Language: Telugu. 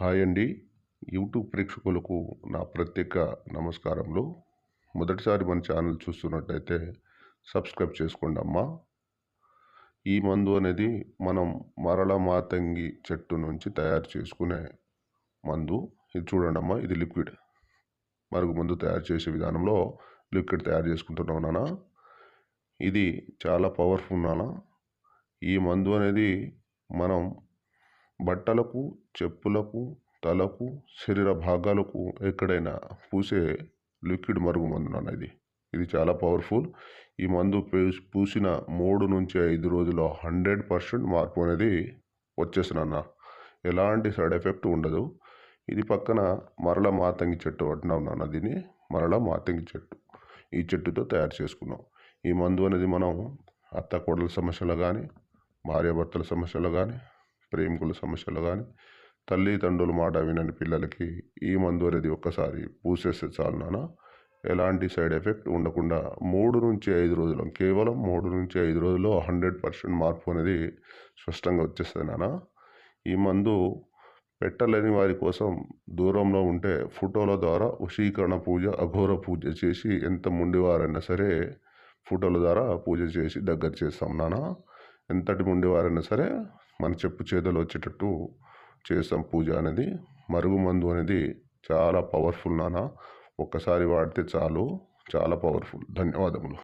హాయ్ అండి. యూట్యూబ్ ప్రేక్షకులకు నా ప్రత్యేక నమస్కారములు మొదటిసారి మన ఛానల్ చూస్తున్నట్టయితే సబ్స్క్రైబ్ చేసుకోండి అమ్మా. ఈ మందు అనేది మనం మరల మాతంగి చెట్టు నుంచి తయారు చేసుకునే మందు. ఇది చూడండి అమ్మా ఇది లిక్విడ్. మరుగు మందు తయారు చేసే విధానంలో లిక్విడ్ తయారు చేసుకుంటున్నాం నాన్న. ఇది చాలా పవర్ఫుల్ నాన్న. ఈ మందు అనేది మనం బట్టలకు చెప్పులకు తలకు శరీర భాగాలకు ఎక్కడైనా పూసే లిక్విడ్ మరుగు మందు నాన్న ఇది. ఇది చాలా పవర్ఫుల్. ఈ మందు పూ- పూసిన మూడు నుంచి ఐదు రోజుల్లో హండ్రెడ్ పర్సెంట్ మార్పు అనేది వచ్చేసినన్న ఎలాంటి సైడ్ ఎఫెక్ట్ ఉండదు. ఇది పక్కన మరల మాతంగి చెట్టు అంటున్నాం నాన్న దీన్ని మరల మాతంగి చెట్టు. ఈ చెట్టుతో తయారు చేసుకున్నాం. ఈ మందు అనేది మనం అత్త కోడల సమస్యలు కానీ భార్యాభర్తల సమస్యలు కానీ ప్రేమికుల సమస్యలు కానీ తల్లిదండ్రుల మాట వినని పిల్లలకి ఈ మందు అనేది ఒక్కసారి పూసేస్తే చాలు నాన్న. ఎలాంటి సైడ్ ఎఫెక్ట్ ఉండకుండా మూడు నుంచి ఐదు రోజులు కేవలం మూడు నుంచి ఐదు రోజుల్లో హండ్రెడ్ పర్సెంట్ మార్పు అనేది స్పష్టంగా వచ్చేస్తుంది నాన్న. ఈ మందు పెట్టలేని వారి కోసం దూరంలో ఉంటే ఫోటోల ద్వారా వశీకరణ పూజ అఘోర పూజ చేసి ఎంత ముండివారైనా సరే ఫోటోల ద్వారా పూజ చేసి దగ్గర చేస్తాం నాన్న. ఎంతటి ముండివారైనా సరే మన చెప్పు చేతులు వచ్చేటట్టు చేస్తాం పూజ అనేది. మరుగుమందు అనేది చాలా పవర్ఫుల్ నాన్న. ఒక్కసారి వాడితే చాలు. చాలా పవర్ఫుల్ ధన్యవాదములు.